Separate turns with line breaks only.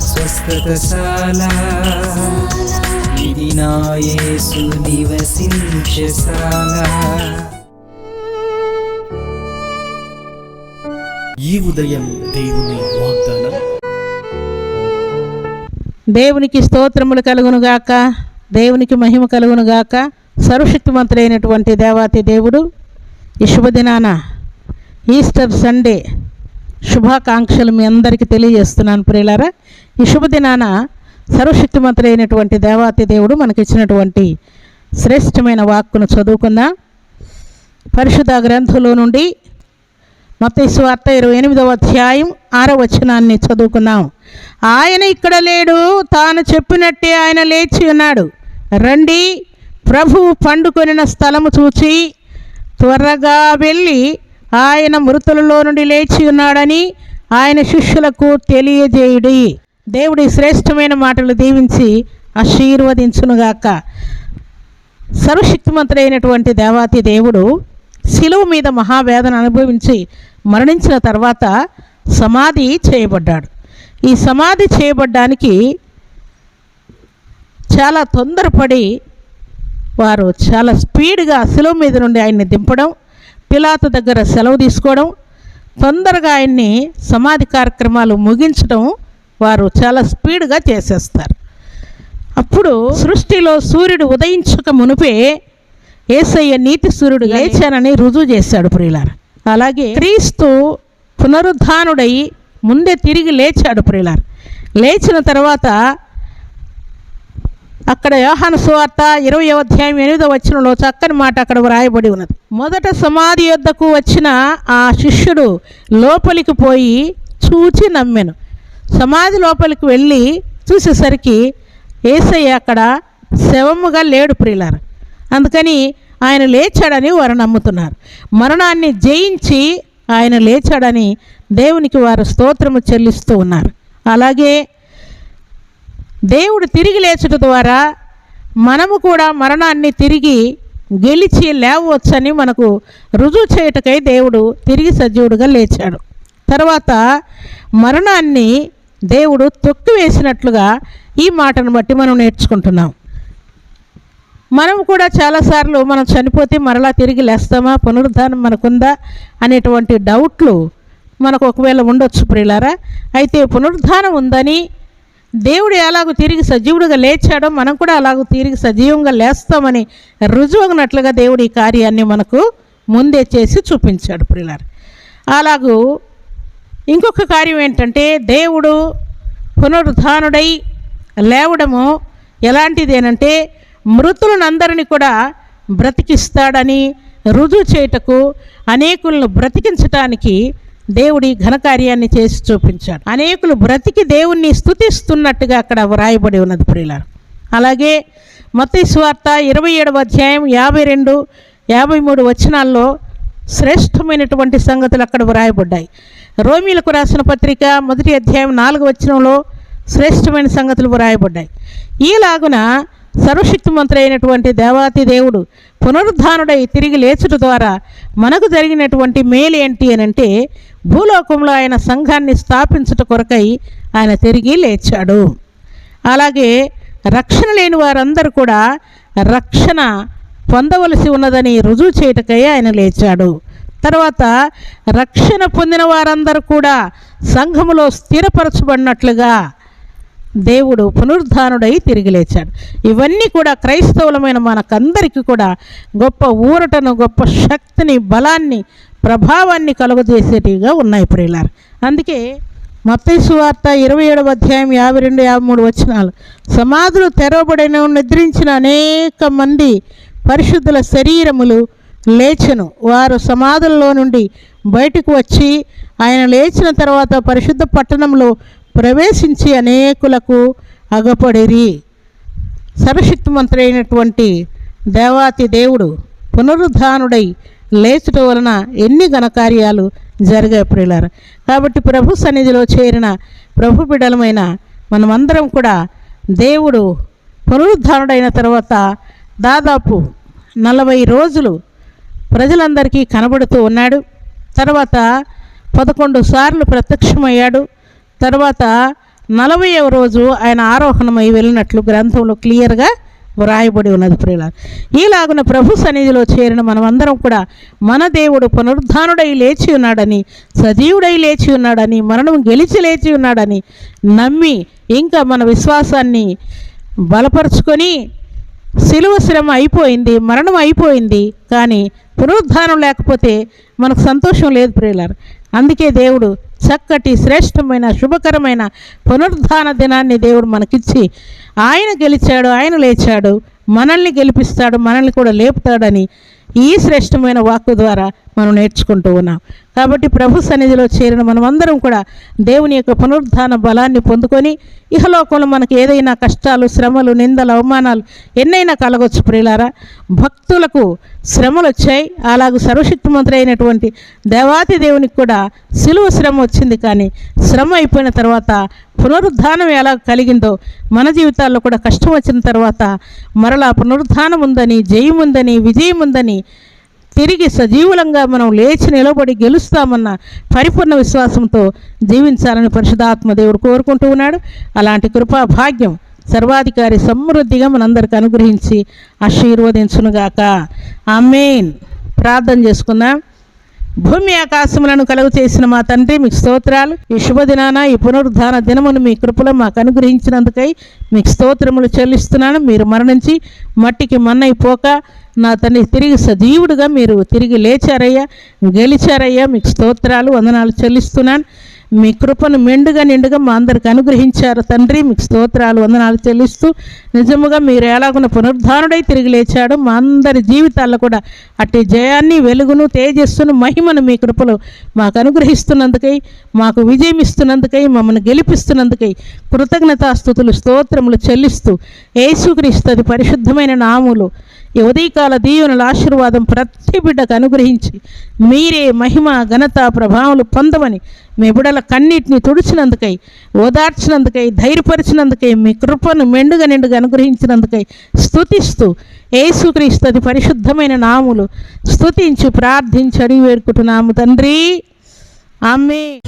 స్వస్థతశాల. ఇది నా యేసు నివసించశాల
ఈ ఉదయం దేవుని వాగ్దానం.
దేవునికి స్తోత్రములు కలుగును గాక. దేవునికి మహిమ కలుగును గాక. సర్వశక్తిమంతుడైనటువంటి దేవాతి దేవుడు. ఈ శుభదినాన ఈస్టర్ సండే శుభాకాంక్షలు మీ అందరికీ తెలియజేస్తున్నాను ప్రియులారా. ఈ శుభదినాన సర్వశక్తిమంతుడైనటువంటి దేవాతి దేవుడు మనకిచ్చినటువంటి శ్రేష్టమైన వాక్కును చదువుకుందాం. పరిశుద్ధ గ్రంథంలో నుండి మత్తయి వార్త ఇరవై ఎనిమిదవ అధ్యాయం ఆరో వచనాన్ని చదువుకున్నాం ఆయన ఇక్కడ లేడు తాను చెప్పినట్టే ఆయన లేచి ఉన్నాడు. రండి ప్రభువు పండుకొనిన స్థలము చూచి త్వరగా వెళ్ళి ఆయన మృతులలో నుండి లేచి ఉన్నాడని ఆయన శిష్యులకు తెలియజేయుడి. దేవుడి శ్రేష్టమైన మాటలు దీవించి ఆశీర్వదించునుగాక. సర్వశక్తిమంతుడైనటువంటి దేవాతి దేవుడు శిలువు మీద మహావేదన అనుభవించి మరణించిన తర్వాత సమాధి చేయబడ్డాడు. ఈ సమాధి చేయబడ్డానికి చాలా తొందరపడి వారు చాలా స్పీడ్గా శిలువు మీద నుండి ఆయన్ని దింపడం పిలాతు దగ్గర సెలవు తీసుకోవడం తొందరగా ఆయన్ని సమాధి కార్యక్రమాలు ముగించడం వారు చాలా స్పీడ్గా చేసేస్తారు. అప్పుడు సృష్టిలో సూర్యుడు ఉదయించక మునిపే ఏసయ్య నీతి సూర్యుడు లేచానని రుజువు చేశాడు ప్రియులార. అలాగే? క్రీస్తు పునరుద్ధానుడై ముందే తిరిగి లేచాడు ప్రియులార. లేచిన తర్వాత అక్కడ యోహాను సువార్త ఇరవై అధ్యాయం ఎనిమిదో వచ్చినలో చక్కని మాట అక్కడ వ్రాయబడి ఉన్నది. మొదట సమాధి యొద్దకు వచ్చిన ఆ శిష్యుడు లోపలికి పోయి చూచి నమ్మెను. సమాధి లోపలికి వెళ్ళి చూసేసరికి ఏసయ్య అక్కడ శవముగా లేడు ప్రియులారు. అందుకని ఆయన లేచాడని వారు నమ్ముతున్నారు. మరణాన్ని జయించి ఆయన లేచాడని దేవునికి వారు స్తోత్రము చెల్లిస్తూ ఉన్నారు. అలాగే దేవుడు తిరిగి లేచుట ద్వారా మనము కూడా మరణాన్ని తిరిగి గెలిచి లేవచ్చని మనకు రుజువు చేయుటకై దేవుడు తిరిగి సజీవుడుగా లేచాడు. తర్వాత మరణాన్ని దేవుడు తొక్కివేసినట్లుగా ఈ మాటను బట్టి మనం నేర్చుకుంటున్నాం. మనం కూడా చాలాసార్లు మనం చనిపోతే మరలా తిరిగి లేస్తామా పునరుద్ధానం మనకుందా అనేటువంటి డౌట్లు మనకు ఒకవేళ ఉండొచ్చు ప్రియులారా. అయితే పునరుద్ధానం ఉందని దేవుడు ఎలాగో తిరిగి సజీవుడిగా లేచాడో మనం కూడా అలాగూ తిరిగి సజీవంగా లేస్తామని రుజువగినట్లుగా దేవుడు ఈ కార్యాన్ని మనకు ముందే చేసి చూపించాడు పిల్లలు అలాగూ ఇంకొక కార్యం ఏంటంటే దేవుడు పునరుద్ధానుడై లేవడము ఎలాంటిదేనంటే మృతులనందరినీ కూడా బ్రతికిస్తాడని రుజువు చేయుటకు అనేకులను బ్రతికించటానికి దేవుడి ఘనకార్యాన్ని చేసి చూపించాడు. అనేకులు బ్రతికి దేవుణ్ణి స్తుతిస్తున్నట్టుగా అక్కడ వ్రాయబడి ఉన్నది ప్రియులారు. అలాగే మత్తయి స్వార్త ఇరవై ఏడవ అధ్యాయం యాభై రెండు యాభై మూడు వచనాల్లో శ్రేష్టమైనటువంటి సంగతులు అక్కడ వ్రాయబడ్డాయి. రోమిలకు రాసిన పత్రిక మొదటి అధ్యాయం నాలుగు వచనంలో శ్రేష్టమైన సంగతులు వ్రాయబడ్డాయి. ఈలాగున సర్వశక్తిమంతుడు అయినటువంటి దేవాతి దేవుడు పునరుద్ధానుడై తిరిగి లేచుట ద్వారా మనకు జరిగినటువంటి మేలు ఏంటి అని అంటే భూలోకంలో ఆయన సంఘాన్ని స్థాపించుట కొరకై ఆయన తిరిగి లేచాడు. అలాగే రక్షణ లేని వారందరూ కూడా రక్షణ పొందవలసి ఉన్నదని రుజువు చేయటకై ఆయన లేచాడు. తర్వాత రక్షణ పొందిన వారందరూ కూడా సంఘములో స్థిరపరచబడినట్లుగా దేవుడు పునరుద్ధానుడై తిరిగి లేచాడు. ఇవన్నీ కూడా క్రైస్తవులమైన మనకందరికీ కూడా గొప్ప ఊరటను గొప్ప శక్తిని బలాన్ని ప్రభావాన్ని కలుగజేసేటివిగా ఉన్నాయి ప్రియులారు అందుకే మత్తయి వార్త ఇరవై ఏడవ అధ్యాయం యాభై రెండు యాభై మూడు వచనాలు. సమాధులు తెరవబడిన నిద్రించిన అనేక మంది పరిశుద్ధుల శరీరములు లేచెను. వారు సమాధుల్లో నుండి బయటకు వచ్చి ఆయన లేచిన తర్వాత పరిశుద్ధ పట్టణంలో ప్రవేశించి అనేకులకు అగపడిరి. సర్వశక్తిమంతుడైనటువంటి దేవాతి దేవుడు పునరుద్ధానుడై లేచుట వలన ఎన్ని ఘనకార్యాలు జరిగే ప్రియులారు. కాబట్టి ప్రభు సన్నిధిలో చేరిన ప్రభు బిడలమైన మనమందరం కూడా దేవుడు పునరుద్ధానుడైన తర్వాత దాదాపు నలభై రోజులు ప్రజలందరికీ కనబడుతూ ఉన్నాడు. తర్వాత పదకొండు సార్లు ప్రత్యక్షమయ్యాడు. తర్వాత నలభైవ రోజు ఆయన ఆరోహణమై వెళ్ళినట్లు గ్రంథంలో క్లియర్గా వ్రాయబడి ఉన్నది ప్రియుల ఈలాగున ప్రభు సన్నిధిలో చేరిన మనమందరం కూడా మన దేవుడు పునరుద్ధానుడై లేచి ఉన్నాడని సజీవుడై లేచి ఉన్నాడని మరణం గెలిచి లేచి ఉన్నాడని నమ్మి ఇంకా మన విశ్వాసాన్ని బలపరుచుకొని సిలువ శ్రమ అయిపోయింది మరణం అయిపోయింది. కానీ పునరుద్ధానం లేకపోతే మనకు సంతోషం లేదు ప్రియులారు. అందుకే దేవుడు చక్కటి శ్రేష్టమైన శుభకరమైన పునరుద్ధాన దినాన్ని దేవుడు మనకిచ్చి ఆయన గెలిచాడు ఆయన లేచాడు మనల్ని గెలిపిస్తాడు మనల్ని కూడా లేపుతాడని ఈ శ్రేష్టమైన వాక్కు ద్వారా మనం నేర్చుకుంటూ ఉన్నాం. కాబట్టి ప్రభు సన్నిధిలో చేరిన మనమందరం కూడా దేవుని యొక్క పునరుద్ధాన బలాన్ని పొందుకొని ఇహలోకంలో మనకి ఏదైనా కష్టాలు శ్రమలు నిందలు అవమానాలు ఎన్నైనా కలగొచ్చు ప్రియులారా. భక్తులకు శ్రమలు వచ్చాయి. అలాగూ సర్వశక్తిమంతుడు అయినటువంటి దేవాతి దేవునికి కూడా సిలువ శ్రమ వచ్చింది. కానీ శ్రమ అయిపోయిన తర్వాత పునరుద్ధానం ఎలా కలిగిందో మన జీవితాల్లో కూడా కష్టం వచ్చిన తర్వాత మరలా పునరుద్ధానం ఉందని జయం ఉందని విజయం ఉందని తిరిగి సజీవులంగా మనం లేచి నిలబడి గెలుస్తామన్న పరిపూర్ణ విశ్వాసంతో జీవించాలని పరిశుధాత్మ దేవుడు కోరుకుంటూ ఉన్నాడు. అలాంటి కృపా భాగ్యం సర్వాధికారి సమృద్ధిగా మనందరికి అనుగ్రహించి ఆశీర్వదించునుగాక. ఆమెన్. ప్రార్థన చేసుకుందాం. భూమి ఆకాశములను కలుగు చేసిన మా తండ్రి మీకు స్తోత్రాలు. ఈ శుభదినాన ఈ పునరుద్ధాన దినమును మీ కృపలో మాకు అనుగ్రహించినందుకై మీకు స్తోత్రములు చెల్లిస్తున్నాను. మీరు మరణించి మట్టికి మన్నైపోక నా తండ్రి తిరిగి సజీవుడుగా మీరు తిరిగి లేచారయ్యా. గెలిచారయ్యా. మీకు స్తోత్రాలు వందనాలు చెల్లిస్తున్నాను. మీ కృపను మెండుగా నిండుగా మా అందరికి అనుగ్రహించారు తండ్రి. మీకు స్తోత్రాలు వందనాలు చెల్లిస్తూ నిజముగా మీరు ఎలాగున్న పునరుద్ధారుడై తిరిగి లేచాడు మా అందరి జీవితాల్లో కూడా అట్టి జయాన్ని వెలుగును తేజస్సును మహిమను మీ కృపలో మాకు అనుగ్రహిస్తున్నందుకై మాకు విజయం ఇస్తున్నందుకై మమ్మల్ని గెలిపిస్తున్నందుకై కృతజ్ఞతాస్థుతులు స్తోత్రములు చెల్లిస్తూ యేసుక్రీస్తు పరిశుద్ధమైన నాములు ఈ ఉదయకాల దీవెనల ఆశీర్వాదం ప్రతి బిడ్డకు అనుగ్రహించి మీరే మహిమ ఘనత ప్రభావాలు పొందమని మీ బిడల కన్నీటిని తుడిచినందుకై ఓదార్చినందుకై ధైర్యపరిచినందుకై మీ కృపను మెండుగా నిండుగా అనుగ్రహించినందుకై స్తుతిస్తూ ఏసుక్రీస్తుది పరిశుద్ధమైన నాములు స్థుతించి ప్రార్థించి అడిగి వేడుకుంటున్నాము తండ్రి. ఆమె